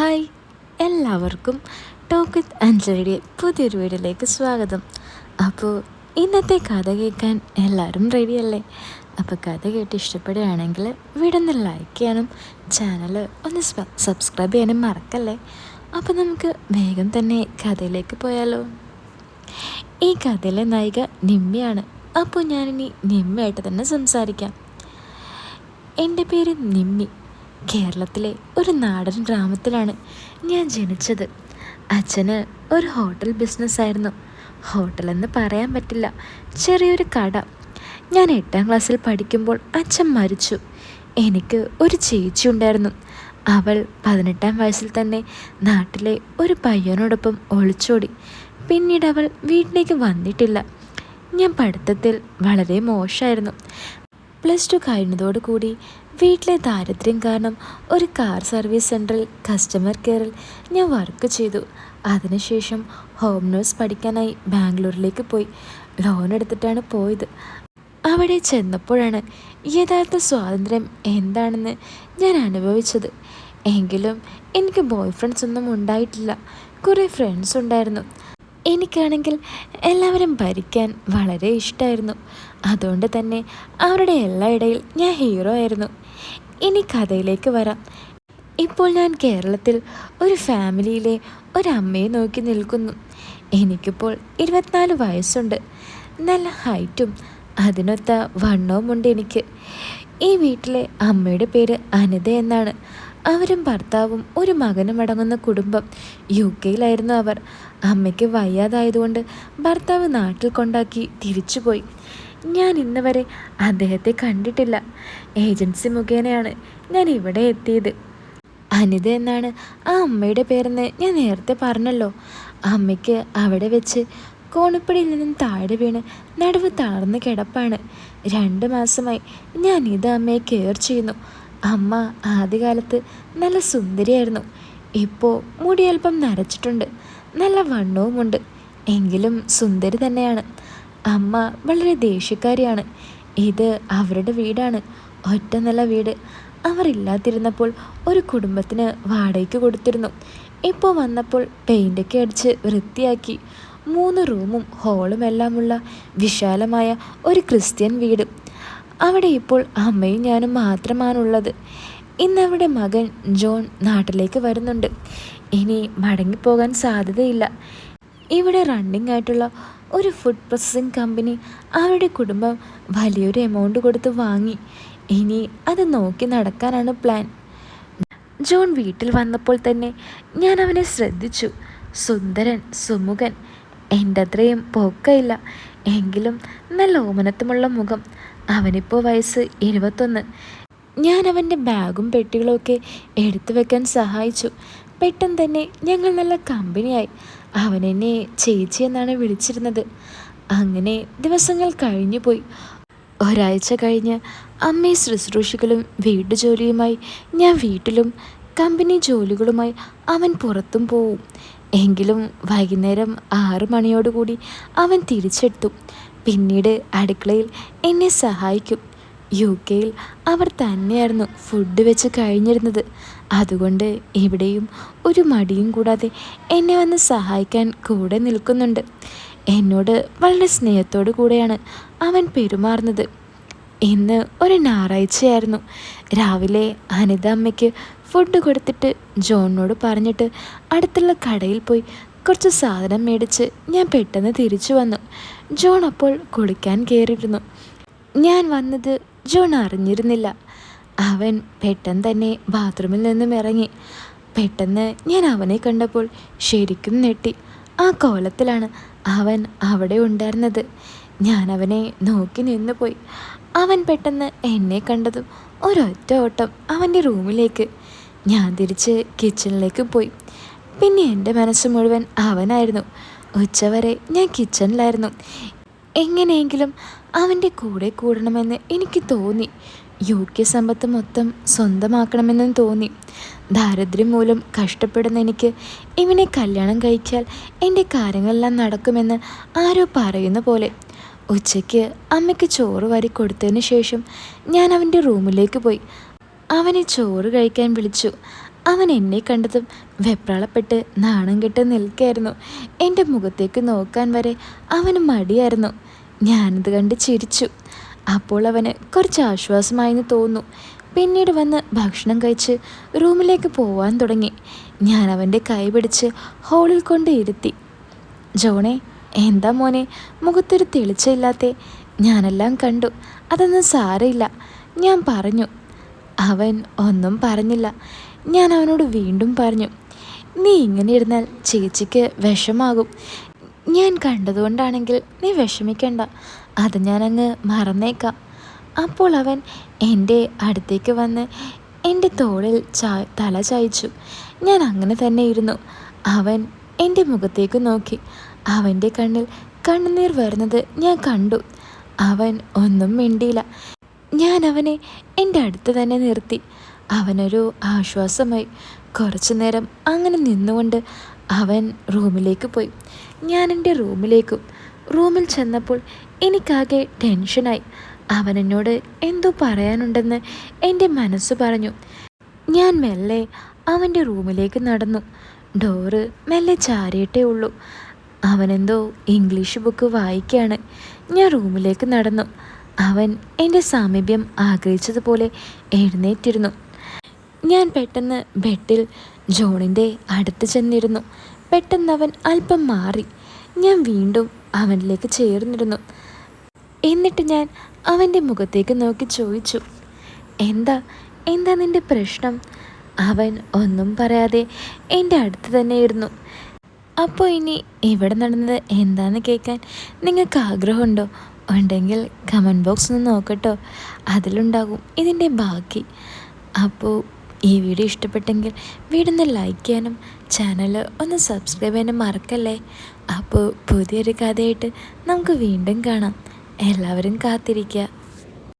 Hi എല്ലാവർക്കും talk with അഞ്ജലിയുടെ പുതിയൊരു വീഡിയോയിലേക്ക് സ്വാഗതം. അപ്പോൾ ഇന്നത്തെ കഥ കേൾക്കാൻ എല്ലാവരും റെഡിയല്ലേ അപ്പോൾ കഥ കേട്ട് ഇഷ്ടപ്പെടുകയാണെങ്കിൽ വീഡിയോ ഒന്ന് ലൈക്ക് ചെയ്യാനും ചാനൽ ഒന്ന് സബ്സ്ക്രൈബ് ചെയ്യാനും മറക്കല്ലേ? അപ്പോൾ നമുക്ക് വേഗം തന്നെ കഥയിലേക്ക് പോയാലോ. ഈ കഥയിലെ നായിക നിമ്മയാണ്. അപ്പോൾ ഞാനിനി നിമ്മയായിട്ട് തന്നെ സംസാരിക്കാം. എന്റെ പേര് നിമ്മി. കേരളത്തിലെ ഒരു നാടൻ ഗ്രാമത്തിലാണ് ഞാൻ ജനിച്ചത്. അച്ഛന് ഒരു ഹോട്ടൽ ബിസിനസ്സായിരുന്നു ഹോട്ടലെന്ന് പറയാൻ പറ്റില്ല. ചെറിയൊരു കട. ഞാൻ എട്ടാം ക്ലാസ്സിൽ പഠിക്കുമ്പോൾ അച്ഛൻ മരിച്ചു. എനിക്ക് ഒരു ചേച്ചി ഉണ്ടായിരുന്നു. അവൾ പതിനെട്ടാം വയസ്സിൽ തന്നെ നാട്ടിലെ ഒരു പയ്യനോടൊപ്പം ഒളിച്ചോടി. പിന്നീട് അവൾ വീട്ടിലേക്ക് വന്നിട്ടില്ല. ഞാൻ പഠിത്തത്തിൽ വളരെ മോശമായിരുന്നു പ്ലസ് ടു കഴിഞ്ഞതോടുകൂടി വീട്ടിലെ ദാരിദ്ര്യം കാരണം ഒരു കാർ സർവീസ് സെന്ററിൽ കസ്റ്റമർ കെയറിൽ ഞാൻ വർക്ക് ചെയ്തു. അതിനുശേഷം ഹോം നേഴ്സ് പഠിക്കാനായി ബാംഗ്ലൂരിലേക്ക് പോയി. ലോൺ എടുത്തിട്ടാണ് പോയത്. അവിടെ ചെന്നപ്പോഴാണ് യഥാർത്ഥ സ്വാതന്ത്ര്യം എന്താണെന്ന് ഞാൻ അനുഭവിച്ചത്. എങ്കിലും എനിക്ക് ബോയ് ഫ്രണ്ട്സ് ഒന്നും ഉണ്ടായിട്ടില്ല. കുറേ ഫ്രണ്ട്സ് ഉണ്ടായിരുന്നു. എനിക്കാണെങ്കിൽ എല്ലാവരും ഭരിക്കാൻ വളരെ ഇഷ്ടമായിരുന്നു അതുകൊണ്ട് തന്നെ അവരുടെ എല്ലാ ഇടയിൽ ഞാൻ ഹീറോ ആയിരുന്നു. ഇനി കഥയിലേക്ക് വരാം. ഇപ്പോൾ ഞാൻ കേരളത്തിൽ ഒരു ഫാമിലിയിലെ ഒരമ്മയെ നോക്കി നിൽക്കുന്നു. എനിക്കിപ്പോൾ ഇരുപത്തിനാല് വയസ്സുണ്ട്. നല്ല ഹൈറ്റും അതിനൊത്ത വണ്ണവുമുണ്ട് എനിക്ക്. ഈ വീട്ടിലെ അമ്മയുടെ പേര് അനിത എന്നാണ്. അവരും ഭർത്താവും ഒരു മകനും അടങ്ങുന്ന കുടുംബം യു കെയിലായിരുന്നു അവർ. അമ്മയ്ക്ക് വയ്യാതായതുകൊണ്ട് ഭർത്താവ് നാട്ടിൽ കൊണ്ടാക്കി തിരിച്ചുപോയി. ഞാൻ ഇന്ന് വരെ അദ്ദേഹത്തെ കണ്ടിട്ടില്ല. ഏജൻസി മുഖേനയാണ് ഞാൻ ഇവിടെ എത്തിയത്. അനിത എന്നാണ് ആ അമ്മയുടെ പേരെന്ന് ഞാൻ നേരത്തെ പറഞ്ഞല്ലോ. അമ്മയ്ക്ക് അവിടെ വെച്ച് കോണിപ്പടിയിൽ നിന്നും താഴെ വീണ് നടുവ് തളർന്ന് കിടപ്പാണ്. രണ്ട് മാസമായി ഞാൻ ഇത് അമ്മയെ കെയർ ചെയ്യുന്നു. അമ്മ ആദ്യകാലത്ത് നല്ല സുന്ദരിയായിരുന്നു. ഇപ്പോൾ മുടി അല്പം നരച്ചിട്ടുണ്ട്. നല്ല വണ്ണവുമുണ്ട്. എങ്കിലും സുന്ദരി തന്നെയാണ്. അമ്മ വളരെ ദേഷ്യക്കാരിയാണ്. ഇത് അവരുടെ വീടാണ്. ഒറ്റ നല്ല വീട്. അവർ ഇല്ലാതിരുന്നപ്പോൾ ഒരു കുടുംബത്തിന് വാടകയ്ക്ക് കൊടുത്തിരുന്നു. ഇപ്പോൾ വന്നപ്പോൾ പെയിന്റൊക്കെ അടിച്ച് വൃത്തിയാക്കി. മൂന്ന് റൂമും ഹോളും എല്ലാമുള്ള വിശാലമായ ഒരു ക്രിസ്ത്യൻ വീട്. അവിടെ ഇപ്പോൾ അമ്മയും ഞാനും മാത്രമാണുള്ളത്. ഇന്നവിടെ മകൻ ജോൺ നാട്ടിലേക്ക് വരുന്നുണ്ട്. ഇനി മടങ്ങിപ്പോകാൻ സാധ്യതയില്ല. ഇവിടെ റണ്ണിംഗ് ആയിട്ടുള്ള ഒരു ഫുഡ് പ്രോസസ്സിംഗ് കമ്പനി അവരുടെ കുടുംബം വലിയൊരു എമൗണ്ട് കൊടുത്ത് വാങ്ങി. ഇനി അത് നോക്കി നടക്കാനാണ് പ്ലാൻ ജോൺ വീട്ടിൽ വന്നപ്പോൾ തന്നെ ഞാൻ അവനെ ശ്രദ്ധിച്ചു. സുന്ദരൻ സുമുഖൻ എന്റെ അത്രയും പൊക്കയില്ല. എങ്കിലും നല്ല ഓമനത്തുമുള്ള മുഖം. അവനിപ്പോൾ വയസ്സ് ഇരുപത്തൊന്ന് ഞാൻ അവന്റെ ബാഗും പെട്ടികളൊക്കെ എടുത്തു വെക്കാൻ സഹായിച്ചു. പെട്ടെന്ന് തന്നെ ഞങ്ങൾ നല്ല കമ്പനിയായി. അവൻ എന്നെ ചേച്ചി എന്നാണ് വിളിച്ചിരുന്നത്. അങ്ങനെ ദിവസങ്ങൾ കഴിഞ്ഞു പോയി. ഒരാഴ്ച കഴിഞ്ഞ് അമ്മ ശുശ്രൂഷകളും വീട്ടു ജോലിയുമായി ഞാൻ വീട്ടിലും കമ്പനി ജോലികളുമായി അവൻ പുറത്തും പോവും. എങ്കിലും വൈകുന്നേരം ആറു മണിയോടുകൂടി അവൻ തിരിച്ചെത്തും. പിന്നീട് അടുക്കളയിൽ എന്നെ സഹായിക്കും. യു കെയിൽ അവർ തന്നെയായിരുന്നു ഫുഡ് വെച്ച് കഴിഞ്ഞിരുന്നത്. അതുകൊണ്ട് ഇവിടെയും ഒരു മടിയും കൂടാതെ എന്നെ വന്ന് സഹായിക്കാൻ കൂടെ നിൽക്കുന്നുണ്ട്. എന്നോട് വളരെ സ്നേഹത്തോടു കൂടെയാണ് അവൻ പെരുമാറുന്നത്. ഇന്ന് ഒരു ഞായറാഴ്ചയായിരുന്നു. രാവിലെ അനിത അമ്മയ്ക്ക് ഫുഡ് കൊടുത്തിട്ട് ജോണിനോട് പറഞ്ഞിട്ട് അടുത്തുള്ള കടയിൽ പോയി കുറച്ച് സാധനം മേടിച്ച് ഞാൻ പെട്ടെന്ന് തിരിച്ചു വന്നു. ജോൺ അപ്പോൾ കുളിക്കാൻ കയറിയിരുന്നു ഞാൻ വന്നത് ജോൺ അറിഞ്ഞിരുന്നില്ല. അവൻ പെട്ടെന്ന് തന്നെ ബാത്റൂമിൽ നിന്നും ഇറങ്ങി. പെട്ടെന്ന് ഞാൻ അവനെ കണ്ടപ്പോൾ ശരിക്കും നെട്ടി ആ കോലത്തിലാണ് അവൻ അവിടെ ഉണ്ടായിരുന്നത്. ഞാൻ അവനെ നോക്കി നിന്നു പോയി. അവൻ പെട്ടെന്ന് എന്നെ കണ്ടതും ഒരൊറ്റ ഓട്ടം അവന്റെ റൂമിലേക്ക്. ഞാൻ തിരിച്ച് കിച്ചണിലേക്ക് പോയി. പിന്നെ എന്റെ മനസ്സ് മുഴുവൻ അവനായിരുന്നു. ഉച്ചവരെ ഞാൻ കിച്ചണിലായിരുന്നു എങ്ങനെയെങ്കിലും അവന്റെ കൂടെ കൂടണമെന്ന് എനിക്ക് തോന്നി. യോഗ്യ സമ്പത്ത് മൊത്തം സ്വന്തമാക്കണമെന്നും തോന്നി. ദാരിദ്ര്യം മൂലം കഷ്ടപ്പെടുന്ന എനിക്ക് ഇവനെ കല്യാണം കഴിച്ചാൽ എന്റെ കാര്യങ്ങളെല്ലാം നടക്കുമെന്ന് ആരോ പറയുന്ന പോലെ. ഉച്ചയ്ക്ക് അമ്മയ്ക്ക് ചോറ് വാരി കൊടുത്തതിന് ശേഷം ഞാൻ അവന്റെ റൂമിലേക്ക് പോയി. അവനെ ചോറ് കഴിക്കാൻ വിളിച്ചു. അവൻ എന്നെ കണ്ടതും വെപ്രാളപ്പെട്ട് നാണം കെട്ട് നിൽക്കായിരുന്നു. എന്റെ മുഖത്തേക്ക് നോക്കാൻ വരെ അവന് മടിയായിരുന്നു. ഞാനത് കണ്ട് ചിരിച്ചു. അപ്പോൾ അവന് കുറച്ച് ആശ്വാസമായെന്ന് തോന്നുന്നു. പിന്നീട് വന്ന് ഭക്ഷണം കഴിച്ച് റൂമിലേക്ക് പോവാൻ തുടങ്ങി. ഞാൻ അവന്റെ കൈ പിടിച്ച് ഹോളിൽ കൊണ്ട് ഇരുത്തി. ജോണേ എന്താ മോനെ മുഖത്തൊരു തെളിച്ചയില്ലാത്തേ ഞാനെല്ലാം കണ്ടു. അതൊന്നും സാരമില്ല. ഞാൻ പറഞ്ഞു അവൻ ഒന്നും പറഞ്ഞില്ല. ഞാൻ അവനോട് വീണ്ടും പറഞ്ഞു നീ ഇങ്ങനെ ഇരുന്നാൽ ചേച്ചിക്ക് വിഷമാകും. ഞാൻ കണ്ടതുകൊണ്ടാണെങ്കിൽ നീ വിഷമിക്കണ്ട. അത് ഞാനങ്ങ് മറന്നേക്കാം. അപ്പോൾ അവൻ എന്റെ അടുത്തേക്ക് വന്ന് എന്റെ തോളിൽ ചാ തല ചായച്ചു. ഞാൻ അങ്ങനെ തന്നെ ഇരുന്നു. അവൻ എന്റെ മുഖത്തേക്ക് നോക്കി. അവന്റെ കണ്ണിൽ കണ്ണുനീർ വരുന്നത് ഞാൻ കണ്ടു. അവൻ ഒന്നും മിണ്ടിയില്ല. ഞാൻ അവനെ എന്റെ അടുത്ത് തന്നെ നിർത്തി. അവനൊരു ആശ്വാസമായി. കുറച്ചു നേരം അങ്ങനെ നിന്നുകൊണ്ട് അവൻ റൂമിലേക്ക് പോയി. ഞാൻ എന്റെ റൂമിലേക്കും. റൂമിൽ ചെന്നപ്പോൾ എനിക്കാകെ ടെൻഷനായി. അവൻ എന്നോട് എന്തോ പറയാനുണ്ടെന്ന് എന്റെ മനസ്സ് പറഞ്ഞു. ഞാൻ മെല്ലെ അവന്റെ റൂമിലേക്ക് നടന്നു. ഡോറ് മെല്ലെ ചാരിയിട്ടേ ഉള്ളൂ. അവനെന്തോ ഇംഗ്ലീഷ് ബുക്ക് വായിക്കുകയാണ് ഞാൻ റൂമിലേക്ക് നടന്നു. അവൻ എന്റെ സാമീപ്യം ആഗ്രഹിച്ചതുപോലെ എഴുന്നേറ്റിരുന്നു. ഞാൻ പെട്ടെന്ന് ബെഡിൽ ജോണിന്റെ അടുത്ത് ചെന്നിരുന്നു. പെട്ടെന്ന് അവൻ അല്പം മാറി. ഞാൻ വീണ്ടും അവനിലേക്ക് ചേർന്നിരുന്നു. എന്നിട്ട് ഞാൻ അവന്റെ മുഖത്തേക്ക് നോക്കി ചോദിച്ചു എന്താ? എന്താ നിന്റെ പ്രശ്നം? അവൻ ഒന്നും പറയാതെ എന്റെ അടുത്ത് തന്നെ ഇരുന്നു അപ്പോൾ ഇനി ഇവിടെ നടന്നത് എന്താണെന്ന് കേൾക്കാൻ നിങ്ങൾക്ക് ആഗ്രഹമുണ്ടോ? ഉണ്ടെങ്കിൽ കമന്റ് ബോക്സ് ഒന്ന് നോക്കട്ടോ. അതിലുണ്ടാകും ഇതിന്റെ ബാക്കി. അപ്പോൾ ഈ വീഡിയോ ഇഷ്ടപ്പെട്ടെങ്കിൽ വീടൊന്ന് ലൈക്ക് ചെയ്യാനും ചാനൽ ഒന്ന് സബ്സ്ക്രൈബ് ചെയ്യാനും മറക്കല്ലേ? അപ്പോൾ പുതിയൊരു കഥയായിട്ട് നമുക്ക് വീണ്ടും കാണാം. എല്ലാവരും കാത്തിരിക്കുക.